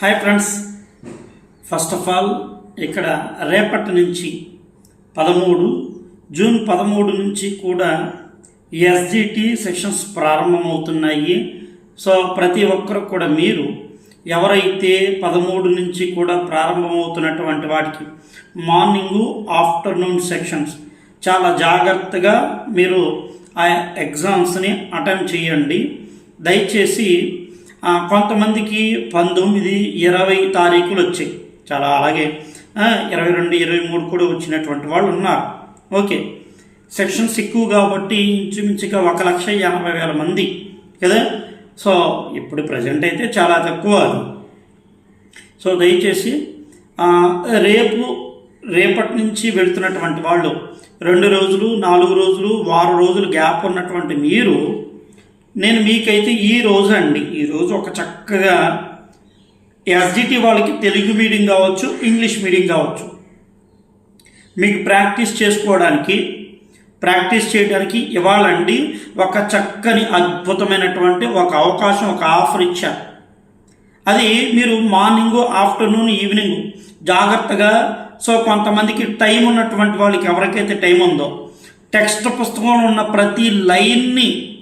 Hi friends first of all ఇక్కడ రేపటి నుంచి పదమూడు జూన్ పదమూడు నుంచి కూడా ఎస్జిటి సెక్షన్స్ ప్రారంభమవుతున్నాయి. సో ప్రతి ఒక్కరు కూడా మీరు ఎవరైతే పదమూడు నుంచి కూడా ప్రారంభమవుతున్నటువంటి వాటికి మార్నింగు ఆఫ్టర్నూన్ సెక్షన్స్ చాలా జాగ్రత్తగా మీరు ఆ ఎగ్జామ్స్ని అటెంప్ట్ చేయండి. దయచేసి కొంతమందికి పంతొమ్మిది ఇరవై తారీఖులు వచ్చాయి. చాలా అలాగే ఇరవై రెండు ఇరవై మూడు కూడా వచ్చినటువంటి వాళ్ళు ఉన్నారు. ఓకే. సెక్షన్స్ ఎక్కువ కాబట్టి ఇంచుమించుగా ఒక లక్ష ఎనభై వేల మంది కదా? సో ఇప్పుడు ప్రజెంట్ అయితే చాలా తక్కువ అది. సో దయచేసి రేపు రేపటి నుంచి వెళుతున్నటువంటి వాళ్ళు రెండు రోజులు నాలుగు రోజులు వారం రోజులు గ్యాప్ ఉన్నటువంటి మీరు నేను మీకైతే ఈ రోజు అండి ఈ రోజు ఒక చక్కగా ఎస్జిటి వాళ్ళకి తెలుగు మీడియం కావచ్చు ఇంగ్లీష్ మీడియం కావచ్చు. మీకు ప్రాక్టీస్ చేసుకోవడానికి ప్రాక్టీస్ చేయడానికి ఇవ్వాలండి. ఒక చక్కని అద్భుతమైనటువంటి ఒక అవకాశం ఒక ఆఫర్ ఇచ్చారు. అది మీరు మార్నింగ్ ఆఫ్టర్నూన్ ఈవినింగ్ జాగ్రత్తగా సో కొంతమందికి టైం ఉన్నటువంటి వాళ్ళకి ఎవరికైతే టైం ఉందో టెక్స్ట్ పుస్తకంలో ఉన్న ప్రతి లైన్ని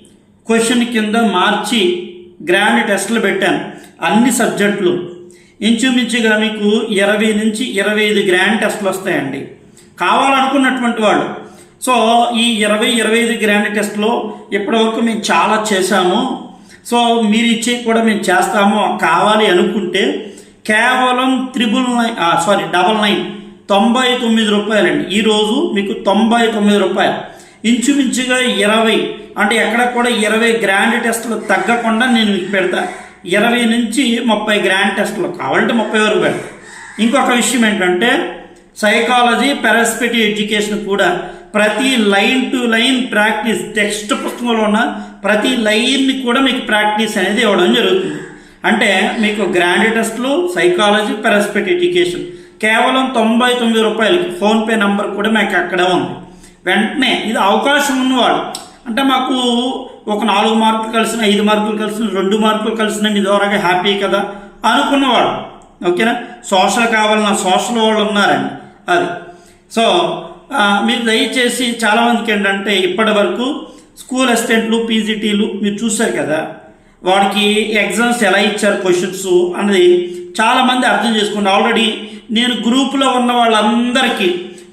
క్వశ్చన్ కింద మార్చి గ్రాండ్ టెస్ట్లు పెట్టాను. అన్ని సబ్జెక్టులు. ఇంచుమించుగా మీకు ఇరవై నుంచి ఇరవై ఐదు గ్రాండ్ టెస్ట్లు వస్తాయండి. కావాలనుకున్నటువంటి వాళ్ళు. సో ఈ ఇరవై ఇరవై ఐదు గ్రాండ్ టెస్ట్లో ఇప్పటివరకు మేము చాలా చేశాము. సో మీరు ఇచ్చే కూడా మేము చేస్తాము. కావాలి అనుకుంటే కేవలం triple nine sorry double nine తొంభై తొమ్మిది రూపాయలండి. ఈరోజు మీకు తొంభై తొమ్మిది రూపాయలు. ఇంచుమించుగా ఇరవై అంటే ఎక్కడ కూడా ఇరవై గ్రాండ్ టెస్టులు తగ్గకుండా నేను మీకు పెడతా. ఇరవై నుంచి ముప్పై గ్రాండ్ టెస్టులు కావాలంటే ముప్పై వరకు పెడతా. ఇంకొక విషయం ఏంటంటే సైకాలజీ పెరస్పెటి ఎడ్యుకేషన్ కూడా ప్రతి line to line practice text పుస్తకంలో ఉన్న ప్రతి లైన్ని కూడా మీకు ప్రాక్టీస్ అనేది ఇవ్వడం జరుగుతుంది. అంటే మీకు గ్రాండ్ టెస్ట్లు సైకాలజీ పెరస్పెట్ ఎడ్యుకేషన్ కేవలం తొంభై తొమ్మిది రూపాయలకి ఫోన్పే నంబర్ కూడా మాకు అక్కడే ఉంది. వెంటనే ఇది అవకాశం ఉన్నవాడు. అంటే మాకు ఒక నాలుగు మార్కులు కలిసిన ఐదు మార్కులు కలిసిన రెండు మార్కులు కలిసిన నీ ద్వారాగా హ్యాపీ కదా అనుకున్నవాడు. ఓకేనా? సోషల్ కావాలన్న సోషల్ వాళ్ళు ఉన్నారండి. అది. సో మీరు దయచేసి చాలామందికి ఏంటంటే ఇప్పటి వరకు స్కూల్ అసిస్టెంట్లు పీజీటీలు మీరు చూశారు కదా వాడికి ఎగ్జామ్స్ ఎలా ఇచ్చారు క్వశ్చన్స్ అన్నది చాలామంది అర్థం చేసుకుంటారు ఆల్రెడీ నేను గ్రూపులో ఉన్న వాళ్ళందరికీ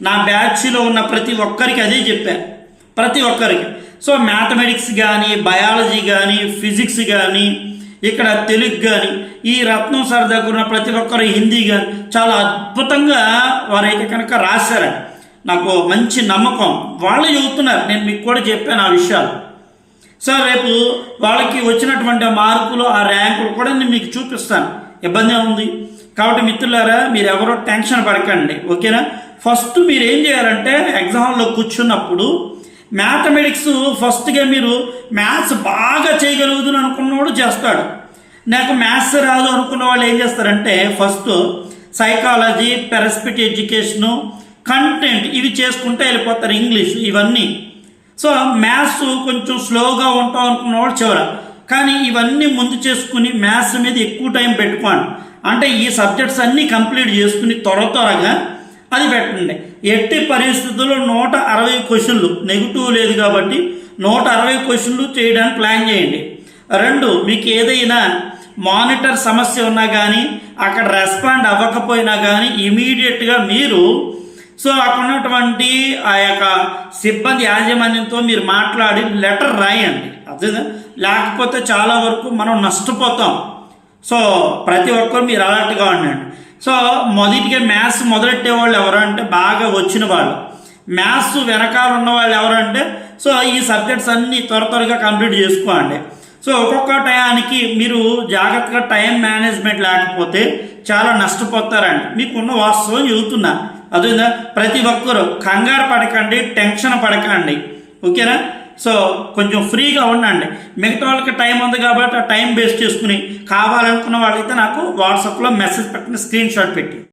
నా బ్యాచ్లో ఉన్న ప్రతి ఒక్కరికి అదే చెప్పాను ప్రతి ఒక్కరికి. సో మ్యాథమెటిక్స్ కానీ బయాలజీ కానీ ఫిజిక్స్ కానీ ఇక్కడ తెలుగు కానీ ఈ రత్నం సార్ దగ్గర ఉన్న ప్రతి ఒక్కరు హిందీ కానీ చాలా అద్భుతంగా వారైతే కనుక రాశారండి నాకు మంచి నమ్మకం. వాళ్ళు చెబుతున్నారు నేను మీకు కూడా చెప్పాను ఆ విషయాలు. సో రేపు వాళ్ళకి వచ్చినటువంటి మార్కులు ఆ ర్యాంకులు కూడా నేను మీకు చూపిస్తాను. ఇబ్బంది ఉంది కాబట్టి మిత్రులారా మీరు ఎవరో టెన్షన్ పడకండి. ఓకేనా? ఫస్ట్ మీరు ఏం చేయాలంటే ఎగ్జామ్లో కూర్చున్నప్పుడు మ్యాథమెటిక్స్ ఫస్ట్గా మీరు మ్యాథ్స్ బాగా చేయగలుగుతుంది అనుకున్నవాడు చేస్తాడు. నాకు మ్యాథ్స్ రాదు అనుకున్న వాళ్ళు ఏం చేస్తారంటే first psychology perspective education content ఇవి చేసుకుంటే వెళ్ళిపోతారు ఇంగ్లీష్ ఇవన్నీ. సో మ్యాథ్స్ కొంచెం స్లోగా ఉంటాం అనుకున్నవాడు చివర. కానీ ఇవన్నీ ముందు చేసుకుని మ్యాథ్స్ మీద ఎక్కువ టైం పెట్టుకోండి అంటే ఈ సబ్జెక్ట్స్ అన్నీ కంప్లీట్ చేసుకుని త్వర త్వరగా అది పెట్టండి ఎట్టి పరిస్థితుల్లో నూట అరవై క్వశ్చన్లు. నెగిటివ్ లేదు కాబట్టి నూట అరవై క్వశ్చన్లు చేయడానికి ప్లాన్ చేయండి. రెండు మీకు ఏదైనా మానిటర్ సమస్య ఉన్నా కానీ అక్కడ రెస్పాండ్ అవ్వకపోయినా కానీ ఇమీడియట్గా మీరు సో అక్కడ ఉన్నటువంటి ఆ యొక్క సిబ్బంది యాజమాన్యంతో మీరు మాట్లాడి లెటర్ రాయండి. అదే లేకపోతే చాలా వరకు మనం నష్టపోతాం. సో ప్రతి ఒక్కరు మీరు అలర్ట్గా ఉండండి. సో మొదటిగా మ్యాథ్స్ మొదలెట్టే వాళ్ళు ఎవరంటే బాగా వచ్చిన వాళ్ళు. మ్యాథ్స్ వెనకాల ఉన్న వాళ్ళు ఎవరంటే సో ఈ సబ్జెక్ట్స్ అన్నీ త్వర త్వరగా కంప్లీట్ చేసుకోండి. సో ఒక్కొక్క టయానికి మీరు జాగ్రత్తగా టైం మేనేజ్మెంట్ లేకపోతే చాలా నష్టపోతారండి. మీకున్న వాస్తవం చెబుతున్నా. అదే ప్రతి ఒక్కరు కంగారు పడకండి టెన్షన్ పడకండి. ఓకేనా? సో కొంచెం ఫ్రీగా ఉండండి. మిగతా వాళ్ళకి టైం ఉంది కాబట్టి ఆ టైం వేస్ట్ చేసుకుని కావాలనుకున్న వాళ్ళైతే నాకు వాట్సాప్లో మెసేజ్ పెట్టిన స్క్రీన్ షాట్ పెట్టి.